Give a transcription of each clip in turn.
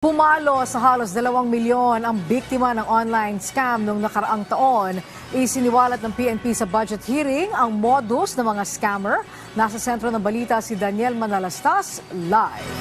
Pumalo sa halos dalawang milyon ang biktima ng online scam noong nakaraang taon. Isiniwalat ng PNP sa budget hearing ang modus ng mga scammer. Nasa sentro ng balita si Daniel Manalastas, live.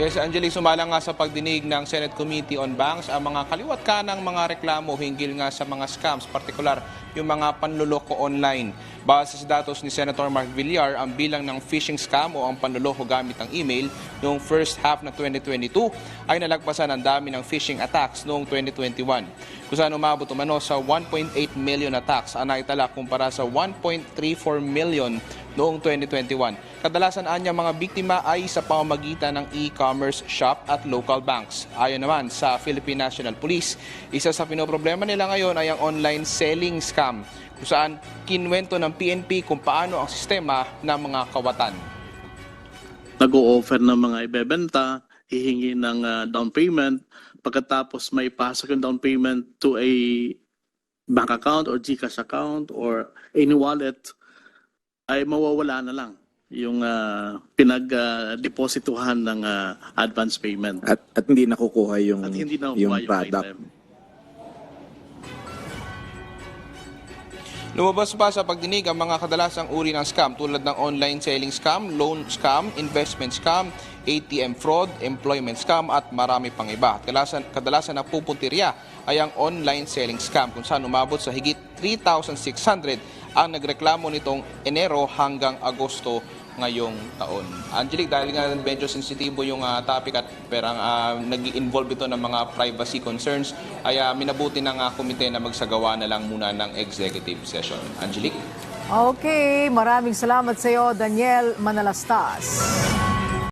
Yes, Angelique, sumala nga sa pagdinig ng Senate Committee on Banks ang mga kaliwat ka ng mga reklamo hinggil nga sa mga scams, partikular yung mga panluloko online. Base sa datos ni Senator Mark Villar, ang bilang ng phishing scam o ang panluloko gamit ang email noong first half ng 2022 ay nalagpasan ang dami ng phishing attacks noong 2021. Kung saan umabot umano sa 1.8 million attacks ang naitala kumpara sa 1.34 million noong 2021. Kadalasan anya mga biktima ay sa pamamagitan ng e-commerce shop at local banks. Ayon naman sa Philippine National Police, isa sa pinoproblema nila ngayon ay ang online selling scam kung saan kinwento ng PNP kung paano ang sistema ng mga kawatan. nag-o-offer ng mga ibebenta, hihingi ng ah, down payment, pagkatapos may pasok yung down payment to a bank account or GCash account or any wallet, ay mawawala na lang yung ah, pinag-deposituhan ng ah, advance payment. At, at hindi nakukuha yung, At hindi na yung product. item. Lumabas pa sa pagdinig ang mga kadalasang uri ng scam tulad ng online selling scam, loan scam, investment scam, ATM fraud, employment scam at marami pang iba. Kadalasan, kadalasan na pupuntirya ay ang online selling scam kung saan umabot sa higit 3,600 ang nagreklamo nitong Enero hanggang Agosto ngayong taon. Angelique, dahil nga medyo sensitibo yung ah, topic at perang uh, nag-involve ito ng mga privacy concerns, ay ah, minabuti ng ah, komite na magsagawa na lang muna ng executive session. Angelique? Okay, maraming salamat sa iyo, Daniel Manalastas.